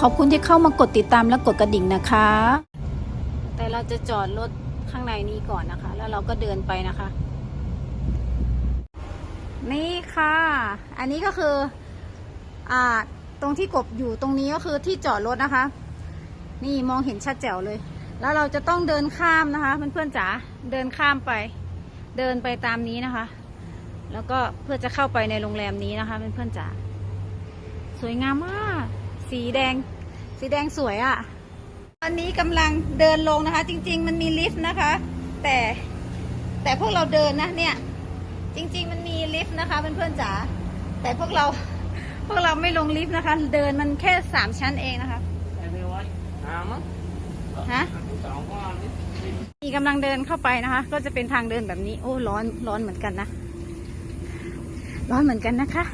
ขอบคุณที่เข้ามากดติดตามและกดกระดิ่งนะคะ แต่เราจะจอดรถข้างในนี้ก่อนนะคะ แล้วเราก็เดินไปนะคะ นี่ค่ะ อันนี้ก็คืออ่าตรงที่กบอยู่ตรงนี้ก็คือที่จอดรถนะคะ นี่มองเห็นชัดแจ๋วเลย แล้วเราจะต้องเดินข้ามนะคะเพื่อนๆจ๋าเดินข้ามไป เดินไปตามนี้นะคะ แล้วก็เพื่อจะเข้าไปในโรงแรมนี้นะคะเพื่อนๆจ๋าสวยงามมาก สีแดง สีแดงสวยอะ่ะ ตอนนี้กำลังเดินลงนะคะ จริง ๆ มันมีลิฟต์นะคะ แต่แต่พวกเราเดินนะเนี่ย จริง ๆ มันมีลิฟต์นะคะเพื่อนๆจ๋าแต่พวกเราพวกเราไม่ลงลิฟต์นะคะ เดินมันแค่สามชั้นเองนะคะฮะมีกำลังเดินเข้าไปนะคะ ก็จะเป็นทางเดินแบบนี้ โอ้ร้อนร้อนเหมือนกันนะ ร้อนเหมือนกันนะคะ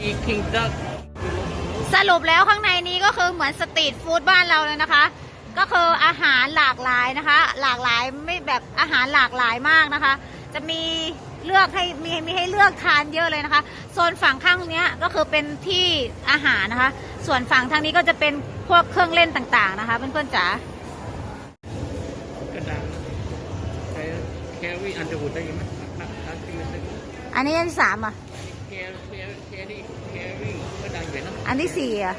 อีคิงดักสรุปแล้วข้างในนี้ก็คือเหมือนสตรีทฟู้ดบ้านเราเลยนะคะ ก็คืออาหารหลากหลายนะคะ หลากหลายไม่แบบอาหารหลากหลายมากนะคะ จะมีเลือกให้มีมีให้เลือกทานเยอะเลยนะคะโซนฝั่งข้างเนี้ยก็คือเป็นที่อาหารนะคะ ส่วนฝั่งทางนี้ก็จะเป็นพวกเครื่องเล่นต่างๆนะคะเพื่อนๆจ๋ากระดานใช้แครี่อันเดอร์วูดได้ยังไหมนักนักที่มันได้อันนี้อันที่สามอะ อันที่สี่อะ